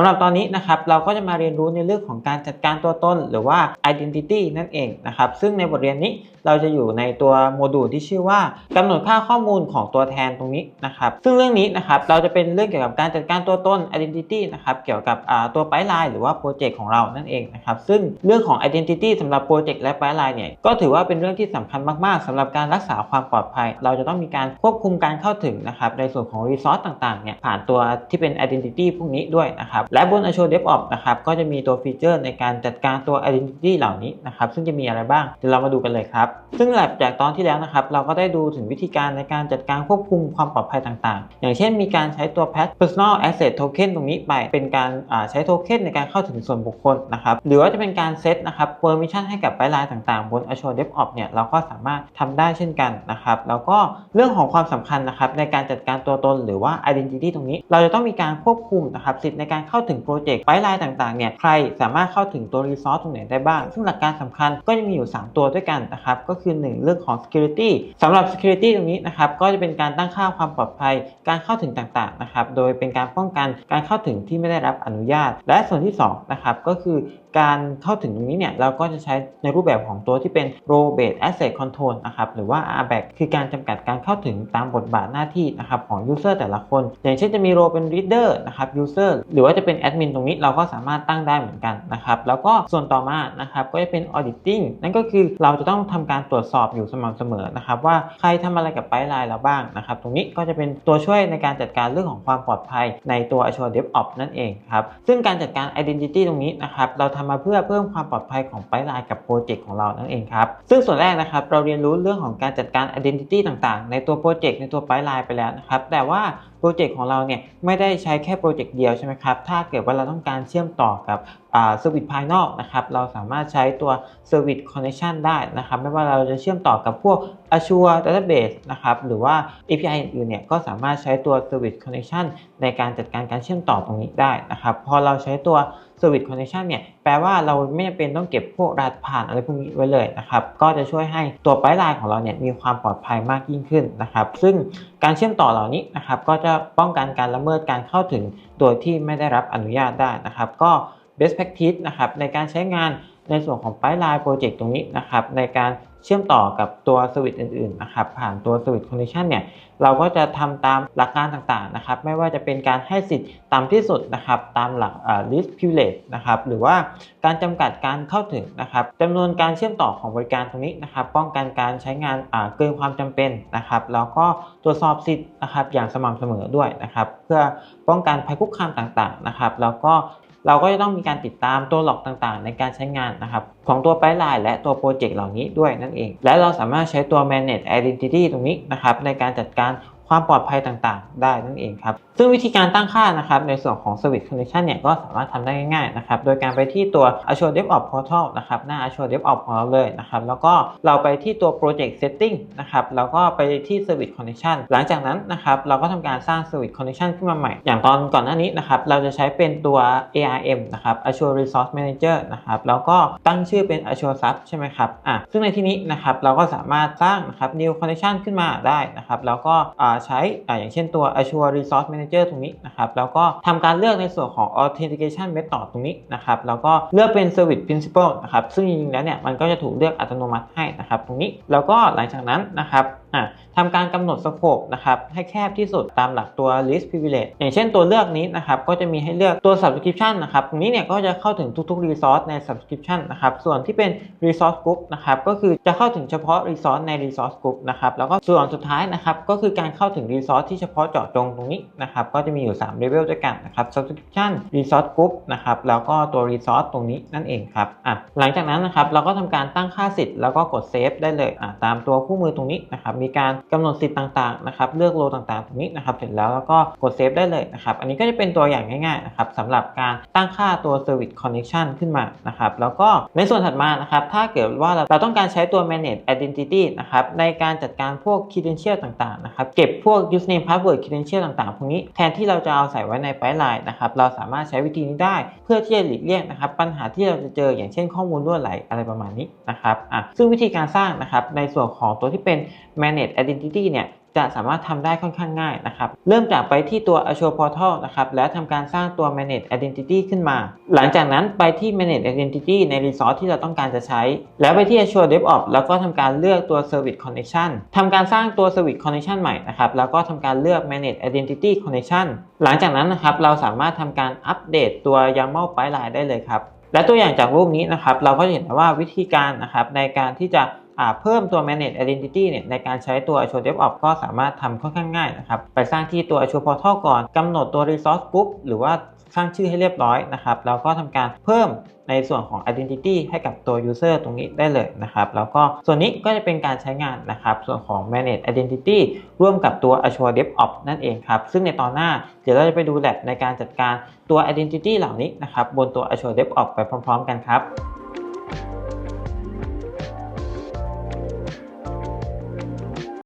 สำหรับตอนนี้นะครับเราก็จะมาเรียนรู้ในเรื่องของการจัดการตัวตน หรือว่า identity นั่นเองนะครับซึ่งในบทเรียนนี้ เราจะอยู่ในตัวโมดูลที่ชื่อว่ากำหนดค่าข้อมูลของตัวแทนตรงนี้นะครับ ซึ่งเรื่องนี้นะครับเราจะเป็นเรื่องเกี่ยวกับการจัดการตัวตน identity นะครับเกี่ยวกับตัวไปไลน์หรือว่าโปรเจกต์ของเรานั่นเองนะครับซึ่งเรื่องของ identity สำหรับโปรเจกต์และไปไลน์เนี่ยก็ถือว่าเป็นเรื่องที่สำคัญมากๆสำหรับการรักษาความปลอดภัย เราจะต้องมีการควบคุมการเข้าถึงนะครับในส่วนของ resource ต่างๆเนี่ยผ่านตัวที่เป็น identity พวกนี้ด้วยนะครับและบน Azure DevOps นะครับก็จะมีตัวฟีเจอร์ในการจัดการตัว identity เหล่านี้นะครับซึ่งจะมีอะไรบ้างเดี๋ยวเรามาดูกันเลยครับซึ่งหลังจากตอนที่แล้วนะครับ เราก็ได้ดูถึงวิธีการในการจัดการควบคุมความปลอดภัยต่างๆ อย่างเช่นมีการใช้ตัว PAT Personal Access Token ตรงนี้ไป เป็นการใช้โทเค็นในการเข้าถึงส่วนบุคคลนะครับ หรือว่าจะเป็นการเซตนะครับ permission ให้กับไ i ไลน์ต่างๆ บน Azure DevOps เนี่ยเราก็สามารถทำได้เช่นกันนะครับ แล้วก็เรื่องของความสำคัญนะครับในการจัดการตัวตนหรือว่า identity ตรงนี้ เราจะต้องมีการควบคุมนะครับสิทธิ์ในการเข้าถึงโปรเจกต์ไ i ไลน์ต่างๆเนี่ยใครสามารถเข้าถึงตัว resource ตรงไหนได้บ้าง ซึ่งหลักการสำคัญก็จะมีอยู่ 3 ตัวด้วยกันนะครับก็คือ 1 เรื่องของ security สำหรับ security ตรงนี้นะครับ ก็จะเป็นการตั้งค่าความปลอดภัย การเข้าถึงต่างๆนะครับ โดยเป็นการป้องกันการเข้าถึงที่ไม่ได้รับอนุญาต และส่วนที่2นะครับ ก็คือการเข้าถึงตรงนี้เนี่ย เราก็จะใช้ในรูปแบบของตัวที่เป็น role based asset control นะครับ หรือว่า RBAC คือการจำกัดการเข้าถึงตามบทบาทหน้าที่นะครับของ user แต่ละคน อย่างเช่นจะมี role เป็น reader นะครับ user หรือว่าจะเป็น admin ตรงนี้เราก็สามารถตั้งได้เหมือนกันนะครับ แล้วก็ส่วนต่อมานะครับ ก็จะเป็น auditing นั่นก็คือเราจะต้องทำการตรวจสอบอยู่สม่ำเสมอนะครับว่าใครทำอะไรกับไ i ไลน์เราบ้างนะครับตรงนี้ก็จะเป็นตัวช่วยในการจัดการเรื่องของความปลอดภัยในตัว Azure DevOps นั่นเองครับซึ่งการจัดการ identity ตรงนี้นะครับเราทำมาเพื่อเพิ่มความปลอดภัยของไ i ไลน์กับโปรเจกต์ของเรานั่นเองครับซึ่งส่วนแรกนะครับเราเรียนรู้เรื่องของการจัดการ identity ต่างๆ ในตัวโปรเจกต์ในตัวไ i ไลน์ไปแล้วนะครับแต่ว่าโปรเจกต์ของเราเนี่ยไม่ได้ใช้แค่โปรเจกต์เดียวใช่ไหมครับ ถ้าเกิดว่าเราต้องการเชื่อมต่อกับเซอร์วิสภายนอกนะครับ เราสามารถใช้ตัว Service Connection ได้นะครับ ไม่ว่าเราจะเชื่อมต่อกับพวก Azure Database นะครับหรือว่า API อื่นๆเนี่ยก็สามารถใช้ตัว Service Connection ในการจัดการการเชื่อมต่อตรงนี้ได้นะครับพอเราใช้ตัว Service Connection เนี่ยแปลว่าเราไม่จำเป็นต้องเก็บพวกรหัสผ่านอะไรพวกนี้ไว้เลยนะครับก็จะช่วยให้ตัวไ i ไลน์ของเราเนี่ยมีความปลอดภัยมากยิ่งขึ้นนะครับซึ่งการเชื่อมต่อเหล่านี้นะครับก็จะป้องกันการละเมิดการเข้าถึงโดยที่ไม่ได้รับอนุญาตได้นะครับก็ best practice นะครับในการใช้งาน ในส่วนของ p i p e l i n e Project ตรงนี้นะครับในการเชื่อมต่อกับตัวสวิตอื่นๆนะครับผ่านตัวสวิต connection เนี่ยเราก็จะทำตามหลักการต่างๆนะครับไม่ว่าจะเป็นการให้สิทธิ์ต่ำที่สุดนะครับตามหลัก list privilege นะครับหรือว่าการจำกัดการเข้าถึงนะครับจำนวนการเชื่อมต่อของบริการตรงนี้นะครับป้องกันการใช้งานเกินความจำเป็นนะครับแล้วก็ตรวจสอบสิทธิ์นะครับอย่างสม่ำเสมอด้วยนะครับเพื่อป้องกันภัยคุกคามต่างๆนะครับแล้วก็ เราก็จะต้องมีการติดตามตัวหลอกต่างๆ ในการใช้งานนะครับของตัวไ i ไลายและตัวโปรเจกต์เหล่านี้ด้วยนั่นเอง และเราสามารถใช้ตัว manage identity ตรงนี้นะครับในการจัดการ ความปลอดภัยต่างๆ ได้นั่นเองครับ ซึ่งวิธีการตั้งค่านะครับในส่วนของ Service Connection เนี่ยก็สามารถทำได้ง่ายๆนะครับ โดยการไปที่ตัว Azure DevOps Portal นะครับหน้า Azure DevOps ของเราเลยนะครับ แล้วก็เราไปที่ตัว Project Setting นะครับ แล้วก็ไปที่ Service Connection หลังจากนั้นนะครับเราก็ทำการสร้าง Service Connection ขึ้นมาใหม่ อย่างตอนก่อนหน้านี้นะครับเราจะใช้เป็นตัว ARM นะครับ Azure Resource Manager นะครับแล้วก็ตั้งชื่อเป็น Azure Sub ใช่ไหมครับอะซึ่งในที่นี้นะครับเราก็สามารถสร้างนะครับ New Connection ขึ้นมาได้นะครับแล้วก็อ่าใช้ออย่างเช่นตัว Azure Resource Manager ตรงนี้นะครับแล้วก็ทำการเลือกในส่วนของ Authentication Method ตรงนี้นะครับแล้วก็เลือกเป็น Service Principal นะครับซึ่งจริงๆแล้วเนี่ยมันก็จะถูกเลือกอัตโนมัติให้นะครับตรงนี้แล้วก็หลังจากนั้นนะครับอะทำการกำหนดสโคปนะครับให้แคบที่สุดตามหลักตัว list privilege อย่างเช่นตัวเลือกนี้นะครับก็จะมีให้เลือกตัว subscription นะครับตรงนี้เนี่ยก็จะเข้าถึงทุกๆ resource ใน subscription นะครับส่วนที่เป็น resource group นะครับก็คือจะเข้าถึงเฉพาะ resource ใน resource group นะครับแล้วก็ส่วนสุดท้ายนะครับก็คือการเข้าถึง resource ที่เฉพาะเจาะจงตรงนี้นะครับก็จะมีอยู่3 level ด้วยกันนะครับ subscription resource group นะครับแล้วก็ตัว resource ตรงนี้นั่นเองครับอะหลังจากนั้นนะครับเราก็ทำการตั้งค่าสิทธิ์แล้วก็กด save ได้เลยอะตามตัวคู่มือตรงนี้นะครับมีการกำหนดสิทธิ์ต่างๆนะครับเลือกโลต่างๆตรงนี้นะครับเสร็จแล้วแล้วก็กดเซฟได้เลยนะครับอันนี้ก็จะเป็นตัวอย่างง่ายๆนะครับสำหรับการตั้งค่าตัว Service Connection ขึ้นมานะครับแล้วก็ในส่วนถัดมานะครับถ้าเกิดว่าเราต้องการใช้ตัว Manage Identity นะครับในการจัดการพวก Credential ต่างๆนะครับเก็บพวก Username Password Credential ต่างๆพวกนี้แทนที่เราจะเอาใส่ไว้ใน Pipeline นะครับเราสามารถใช้วิธีนี้ได้ เพื่อที่จะหลีกเลี่ยงนะครับปัญหาที่เราจะเจออย่างเช่นข้อมูลรั่วไหลอะไรประมาณนี้นะครับอะซึ่งวิธีการสร้างนะครับในส่วนของตัวที่เป็น manage identity เนี่ยจะสามารถทำได้ค่อนข้างง่ายนะครับ เริ่มจากไปที่ตัว Azure Portal นะครับ แล้วทำการสร้างตัว Manage Identity ขึ้นมา หลังจากนั้นไปที่ Manage Identity ใน Resource ที่เราต้องการจะใช้ แล้วไปที่ Azure DevOps แล้วก็ทำการเลือกตัว Service Connection ทำการสร้างตัว Service Connection ใหม่นะครับ แล้วก็ทำการเลือก Manage Identity Connection หลังจากนั้นนะครับ เราสามารถทำการอัปเดตตัว YAML pipeline ได้เลยครับ และตัวอย่างจากรูปนี้นะครับ เราก็จะเห็นว่าวิธีการนะครับในการที่จะ เพิ่มตัว manage identity เนี่ยในการใช้ตัว Azure DevOps ก็สามารถทำค่อนข้างง่ายนะครับไปสร้างที่ตัว Azure Portal ก่อนกำหนดตัว resource group หรือว่าสร้างชื่อให้เรียบร้อยนะครับแล้วก็ทำการเพิ่มในส่วนของ identity ให้กับตัว user ตรงนี้ได้เลยนะครับ แล้วก็ส่วนนี้ก็จะเป็นการใช้งานนะครับ ส่วนของ manage identity ร่วมกับตัว Azure DevOps นั่นเองครับ ซึ่งในตอนหน้าเดี๋ยวเราจะไปดู lab ในการจัดการตัว identity เหล่านี้นะครับบนตัว Azure DevOps ไปพร้อม ๆ กันครับ